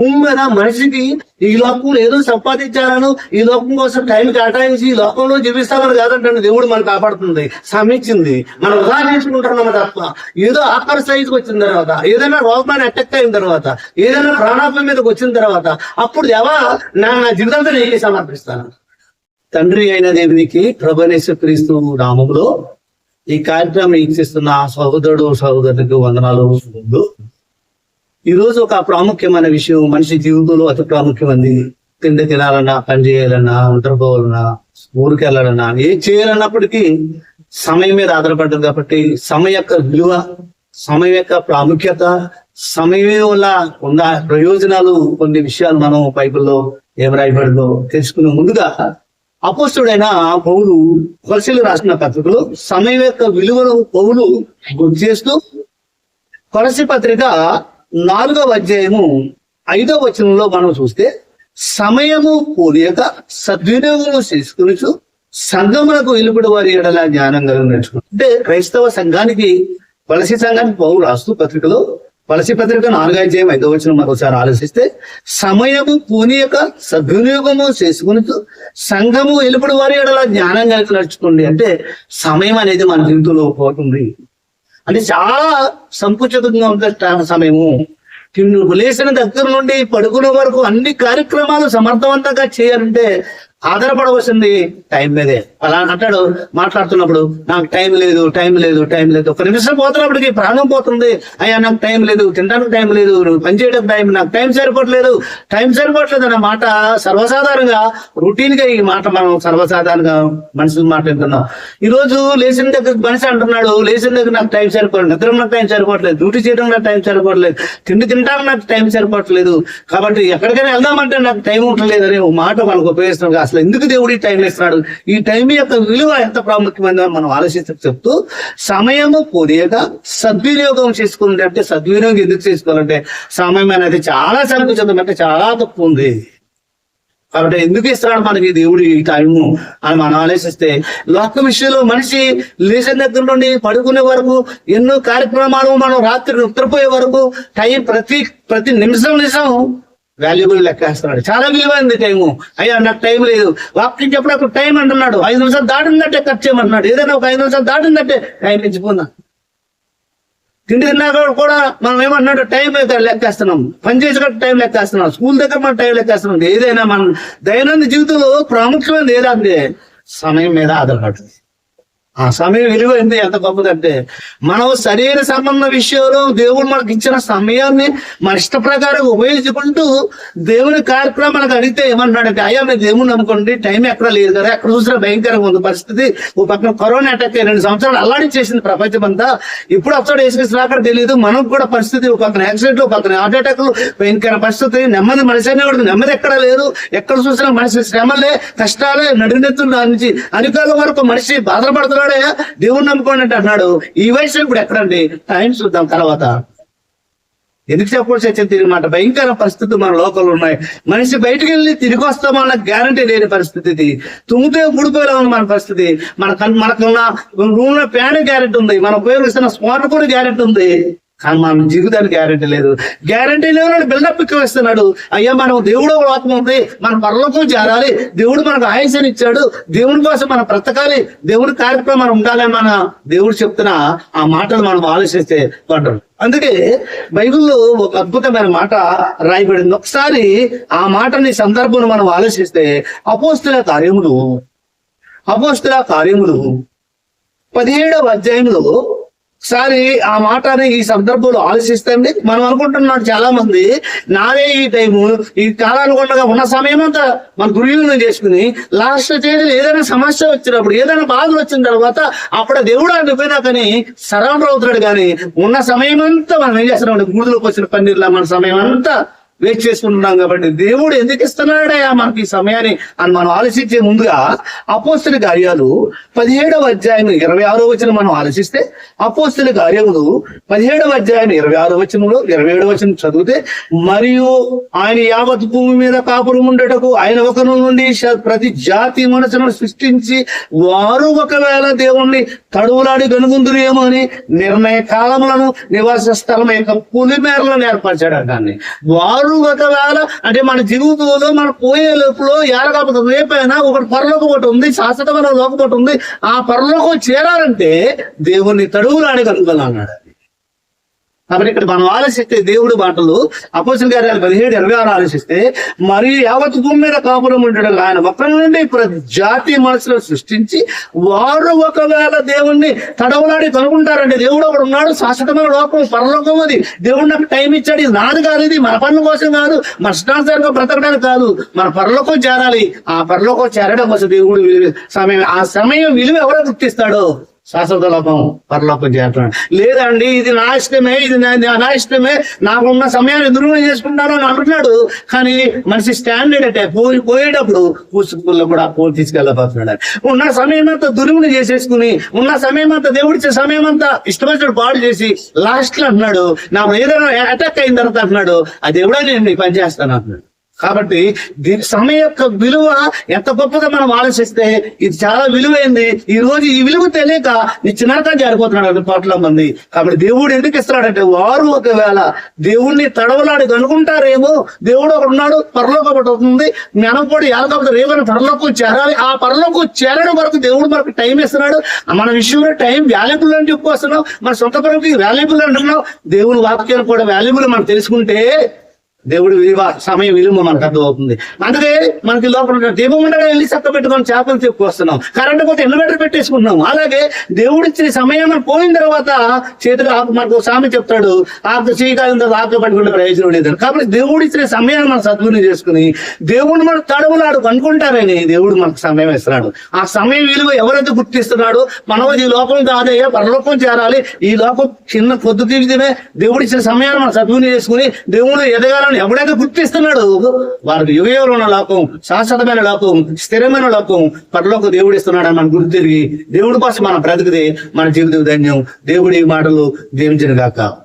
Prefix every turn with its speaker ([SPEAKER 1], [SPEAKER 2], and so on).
[SPEAKER 1] మీద మనిషికి ఈ లోకంలో ఏదో సంపాదించాలను ఈ లోకం కోసం టైం కేటాయించి ఈ లోకంలో జీవిస్తామని కాదంటే దేవుడు మనం కాపాడుతుంది సమీక్షింది మనం వృధా చేసుకుంటున్నాము తప్ప. ఏదో ఆఖరి స్థాయికి వచ్చిన తర్వాత ఏదైనా రోగాన్ని అటాక్ అయిన తర్వాత ఏదైనా ప్రాణాపం మీదకి వచ్చిన తర్వాత అప్పుడు దేవా నా నా జీవితంతో నీకే సమర్పిస్తాను. తండ్రి అయిన దేవునికి ప్రభనేశ్వర క్రీస్తు నామంలో ఈ కార్యక్రమం వీక్షిస్తున్న సహోదరుడు సహోదరులకు వందనాలు. ఈ రోజు ఒక ప్రాముఖ్యమైన విషయం. మనిషి జీవితంలో అతి ప్రాముఖ్యమైనది తిండి తినాలన్నా పని చేయాలన్నా నిద్రపోవాలన్నా ఊరికి వెళ్ళాలన్నా ఏం చేయాలన్నప్పటికీ సమయం మీద ఆధారపడ్డది కాబట్టి సమయం యొక్క విలువ సమయం యొక్క ప్రాముఖ్యత సమయం వల్ల ఉన్న ప్రయోజనాలు కొన్ని విషయాలు మనం బైబిల్లో ఏం రాయబడిందో తెలుసుకునే ముందుగా అపోస్తుడైన పౌలు కొలసీలు రాసిన పత్రికలో సమయం యొక్క విలువను పౌలు గుర్తు చేస్తూ కొలసి పత్రిక నాలుగవ అధ్యాయము ఐదవ వచనంలో మనం చూస్తే సమయము పోలియక సద్వినియోగము చేసుకుని సంఘములకు వెలుపడి వారి ఎడల జ్ఞానం కలిగినట్టు అంటే క్రైస్తవ సంఘానికి వలసి సంఘానికి పౌరు రాస్తూ పత్రికలో వలసి పత్రిక నాలుగు అధ్యాయం ఐదవ వచనం మరొకసారి ఆలోచిస్తే సమయము పూనియక సద్వినియోగము చేసుకుని సంఘము వెలుపడి వారి ఎడల జ్ఞానం కలిగి నడుచుకోండి అంటే సమయం అనేది మన జీవితంలో పోతుంది. అంటే చాలా సంకుచితంగా ఉంటుంది సమయము. తిన్ను లేచిన దగ్గర నుండి పడుకునే వరకు అన్ని కార్యక్రమాలు సమర్థవంతంగా చేయాలంటే ఆధారపడవలసింది టైం మీదే. అలా అంటాడు మాట్లాడుతున్నప్పుడు నాకు టైం లేదు టైం లేదు టైం లేదు. ఒక నిమిషం పోతున్నప్పటికి ప్రాణం పోతుంది. అయ్యా నాకు టైం లేదు తినడానికి టైం లేదు పని చేయడానికి టైం నాకు టైం సరిపోవట్లేదు. టైం సరిపోవట్లేదు అన్న మాట సర్వసాధారణంగా రొటీన్గా ఈ మాట మనం సర్వసాధారణంగా మనుషులు మాట్లాడుతున్నాం ఈ రోజు లేచిన దగ్గర మనిషి అంటున్నాడు లేచిన దగ్గర నాకు టైం సరిపోవట్లేదు నిద్ర నాకు టైం సరిపోవట్లేదు డ్యూటీ చేయడం నాకు టైం సరిపోవట్లేదు తిండి తినడానికి నాకు టైం సరిపోవట్లేదు. కాబట్టి ఎక్కడికైనా వెళ్దామంటే నాకు టైం ఉండలేదు అనే ఒక మాట మనకు ఉపయోగిస్తున్నాం అసలు ఎందుకు దేవుడు ఈ టైం ఇస్తున్నాడు? ఈ టైం యొక్క విలువ ఎంత ప్రాముఖ్యమైనదో మనం ఆలోచిస్తూ చెప్తూ సమయము పోనీయగా సద్వినియోగం చేసుకుంటే అంటే సద్వినియోగం ఎందుకు చేసుకోవాలంటే సమయం అనేది చాలా సంకుచితం అంటే చాలా తక్కువ ఉంది. కాబట్టి ఎందుకు ఇస్తున్నాడు మనకి దేవుడు ఈ టైము అని మనం ఆలోచిస్తే లోక విషయంలో మనిషి లేచిన దగ్గర నుండి పడుకునే వరకు ఎన్నో కార్యక్రమాలు మనం రాత్రి నిద్రపోయే వరకు టైం ప్రతి ప్రతి నిమిషం నిమిషం వాల్యుబుల్ లెక్కేస్తున్నాడు చాలా విలువైంది టైము అయ్యా నాకు టైం లేదు. వాకింగ్ చెప్పినప్పుడు టైం అంటున్నాడు. ఐదు నిమిషాలు దాటిందంటే ఖర్చు చేయమంటున్నాడు. ఏదైనా ఒక ఐదు నిమిషాలు దాటిందంటే టైం ఇచ్చిపోయిందా తిండి తిన్నాక కూడా మనం ఏమంటున్నాడు? టైం అయితే లెక్కేస్తున్నాం పని చేసేటప్పుడు టైం లెక్కేస్తున్నాం స్కూల్ దగ్గర మనం టైం లెక్కేస్తున్నాం ఏదైనా మనం దైనందిన జీవితంలో ప్రాముఖ్యమైనది ఏదంటే సమయం మీద ఆధారపడుతుంది. ఆ సమయం విలువ ఎంత ఎంత గొప్పదంటే మనం శరీర సంబంధ విషయంలో దేవుడు మనకి ఇచ్చిన సమయాన్ని మన ఇష్ట ప్రకారం ఉపయోగించుకుంటూ దేవుని కార్యక్రమం మనకు అడిగితే ఏమన్నాడంటే అయ్యా మీరు దేవుని నమ్ముకోండి. టైం ఎక్కడ లేదు కదా. ఎక్కడ చూసినా భయంకరంగా ఉంది పరిస్థితి. ఓ పక్కన కరోనా అటాక్ అయ్యి రెండు సంవత్సరాలు అల్లాడి చేసింది ప్రపంచం అంతా. ఇప్పుడు అప్పుడు వేసుకొచ్చిన తెలియదు. మనకు కూడా పరిస్థితి ఒక పక్కన యాక్సిడెంట్ ఒక పక్కన హార్ట్ అటాక్లు భయంకర పరిస్థితి. నెమ్మది మనిషి కూడా నెమ్మది ఎక్కడ లేదు. ఎక్కడ చూసినా మనిషి శ్రమలే కష్టాలే నడినెత్తుల నుంచి అనికాల వరకు మనిషి బాధపడుతున్నాడు. దేవుని నమ్ముకోండి అంటే అన్నాడు ఈ వయసు ఇప్పుడు ఎక్కడండి? టైం చూద్దాం తర్వాత. ఎందుకు చెప్పాల్సి వచ్చింది తిరిగి మాట? భయంకర పరిస్థితులు మన లోకంలో ఉన్నాయి. మనిషి బయటకు వెళ్ళి తిరిగి వస్తామన్న గ్యారంటీ లేని పరిస్థితి ఇది. తుమ్మితే ఊడిపోయేలా ఉంది మన పరిస్థితి. మన కన్- మనకున్న రూమ్లో ఫ్యాన్ గ్యారెంటీ ఉంది. మనం ఉపయోగిస్తున్న స్మార్ట్ ఫోన్ గ్యారెంటీ ఉంది. కానీ మనం జీవితానికి గ్యారెంటీ లేదు. గ్యారెంటీ లేని బిల్డప్ ఇస్తున్నాడు అయ్యా మనం దేవుడు ఒక ఆత్మ ఉంది. మన పరలోకం చేరాలి. దేవుడు మనకు ఆయుష్ని ఇచ్చాడు. దేవుడి కోసం మనం బ్రతకాలి. దేవుడి కార్యక్రమం మనం ఉండాలి మన దేవుడు చెప్తున్న ఆ మాటలు మనం ఆలోచిస్తే పడ్డాడు అందుకే బైబిల్లో ఒక అద్భుతమైన మాట రాయబడింది. ఒకసారి ఆ మాటని సందర్భం మనం ఆలోచిస్తే అపోస్తుల కార్యములు అపోస్తుల కార్యములు పదిహేడవ అధ్యాయంలో ఒకసారి ఆ మాటని ఈ సందర్భంలో ఆలోచిస్తే మనం అనుకుంటున్నాం చాలా మంది నాదే ఈ టైము ఈ కాలానుగుణంగా ఉన్న సమయం అంతా మన దుర్యోగం చేసుకుని లాస్ట్ స్టేజ్ ఏదైనా సమస్య వచ్చినప్పుడు ఏదైనా బాధలు వచ్చిన తర్వాత అప్పుడు దేవుడు అనిపోయినా కానీ సరౌండర్ అవుతున్నాడు కానీ ఉన్న సమయం అంతా మనం ఏం చేస్తున్నాం గుడిలోకి వచ్చిన పన్నీర్లా మన సమయం అంతా వెయిట్ చేసుకుంటున్నాం కాబట్టి దేవుడు ఎందుకు ఇస్తున్నాడయ్యా మనకి ఈ సమయాన్ని అని మనం ఆలోచించే ముందుగా అపోస్తుల కార్యాలు పదిహేడవ అధ్యాయం ఇరవై ఆరో వచ్చిన మనం ఆలోచిస్తే అపోస్తుల కార్యములు పదిహేడవ అధ్యాయం ఇరవై ఆరో వచనంలో ఇరవై ఏడవ వచనం చదివితే మరియు ఆయన యావత్ భూమి మీద కాపురం ఉండటకు ఆయన ఒకరి నుండి ప్రతి జాతి మనసును సృష్టించి వారు ఒకవేళ దేవుణ్ణి తడువులాడి కనుగొందురేమో అని నిర్ణయ కాలములను నివాస స్థలం యొక్క పులిమేరలను ఏర్పరచాడు దాన్ని. వారు వారు ఒకవేళ అంటే మన జీవితంలో మన పోయే లోపులో ఏడకపోతే రేపైనా ఒకటి పరలోకం ఒకటి ఉంది శాశ్వతమైన లోకం ఒకటి ఉంది. ఆ పరలోకం చేరాలంటే దేవుని అడగలుగుతాను అన్నాడు కాబట్టి ఇక్కడ మనం ఆలోచిస్తే దేవుడి మాటలు అపోసిన గారి పదిహేడు ఇరవై ఆరు ఆలోచిస్తే మరి యావత్ భూమి మీద కాపురం ఉండడం ఆయన ఒక్కడి నుండి ప్రతి జాతి మనసులో సృష్టించి వారు ఒకవేళ దేవుణ్ణి తడవలాడి కనుకుంటారంటే దేవుడు ఒకడు ఉన్నాడు. శాశ్వతమైన లోకం పరలోకం అది. దేవుడు నాకు టైం ఇచ్చాడు. ఇది నాది కాదు ఇది మన పనుల కోసం కాదు మన ఇష్టానుసారంగా బ్రతకడానికి కాదు. మన పరలోకం చేరాలి. ఆ పరలోకం చేరడం కోసం దేవుడు విలువ సమయం ఆ సమయం విలువ ఎవరో గుర్తిస్తాడో? శాశ్వత లోపం పరలోకం చేరటం లేదండి ఇది నా ఇష్టమే ఇది నా ఇష్టమే. నాకున్న సమయాన్ని దుర్వినియోగం చేసుకుంటాను అని అంటున్నాడు కానీ మనిషి స్టాండర్డ్ అంటే పోయి పోయేటప్పుడు పూసుకుల్లో కూడా పోలు తీసుకెళ్ళబోతున్నాడు. ఉన్న సమయం అంతా దుర్వినియోగం చేసేసుకుని ఉన్న సమయం అంతా దేవుడిచ్చే సమయం అంతా ఇష్టమైనట్టు పాడు చేసి లాస్ట్లో అంటున్నాడు నాకు ఏదైనా అటాక్ అయిన తర్వాత అంటున్నాడు అది ఎవడో నేను పని చేస్తాను అంటున్నాడు. కాబట్టి దీని సమయం యొక్క విలువ ఎంత గొప్పగా మనం ఆలోచిస్తే ఇది చాలా విలువైంది. ఈ రోజు ఈ విలువ తెలియక నిచ్చినరకం జారిపోతున్నాడు పట్ల మంది. కాబట్టి దేవుడు ఎందుకు ఇస్తున్నాడంటే వారు ఒకవేళ దేవుణ్ణి తడవలాడు అనుకుంటారేమో దేవుడు ఒకడున్నాడు పరలోకి ఒకటి అవుతుంది. మనం కూడా ఎలాగొకటి రేపటి పరలోకి చేరాలి. ఆ పరలోకి చేరడం వరకు దేవుడు మనకు టైం ఇస్తున్నాడు. మన విషయంలో టైం వాల్యుబుల్ అని చెప్పుకొస్తున్నాం మన సొంత పనికి వాల్యుబుల్ అంటున్నాం. దేవుని వాక్యాలు కూడా వాల్యుబుల్ మనం తెలుసుకుంటే దేవుడి విలువ సమయ విలువ మనకు అర్థమవుతుంది. అందుకే మనకి లోపల దీపం ఉండగా వెళ్ళి చక్క పెట్టుకొని చేపలు చెప్పుకొస్తున్నాం కరెంటు పోతే ఇన్వర్టర్ పెట్టేసుకుంటున్నాం. అలాగే దేవుడు ఇచ్చిన సమయం పోయిన తర్వాత చేతిలో ఆకు మనకు సామె చెప్తాడు ఆకు చేయగలిగిన తర్వాత ఆకు పట్టుకుంటే ప్రయోజనం లేదని కాబట్టి దేవుడు ఇచ్చిన సమయాన్ని మనం సద్వినియోగం చేసుకుని దేవుడు మన తడవులాడు అనుకుంటారని దేవుడు మనకు సమయం ఇస్తున్నాడు. ఆ సమయం విలువ ఎవరైతే గుర్తిస్తున్నాడో మనం ఈ లోకం కాదయ్యా పరలోకం చేరాలి. ఈ లోకం చిన్న పొద్దు తీర్చినే దేవుడు ఇచ్చిన సమయాన్ని మనం సద్వినియోగం చేసుకుని దేవుడు ఎదగాలని ఎవడైతే గుర్తిస్తున్నాడు వారికి యుగయోగంలో ఉన్న లోకం శాశ్వతమైన లోకం స్థిరమైన లోకం పరలోకం దేవుడు ఇస్తున్నాడని మనం గుర్తిరిగి దేవుడి కోసం మనం బ్రతికితే మన జీవితం ధన్యం దేవుడి మాటలు దీవించిన గాక.